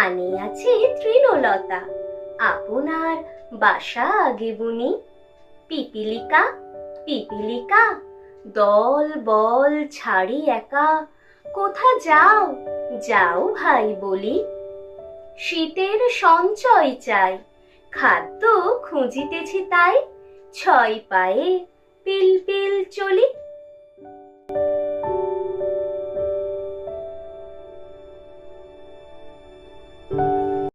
আনি আছে তৃণলতা। আপনার বাসা আগে বুনি। পিপিলিকা পিপিলিকা, দল বল ছাড়ি একা। কোথা যাও যাও ভাই বলি। শীতের সঞ্চয় চাই, খাদ্য খুঁজিতেছি তাই। ছয় পায়ে পিল পিল চলি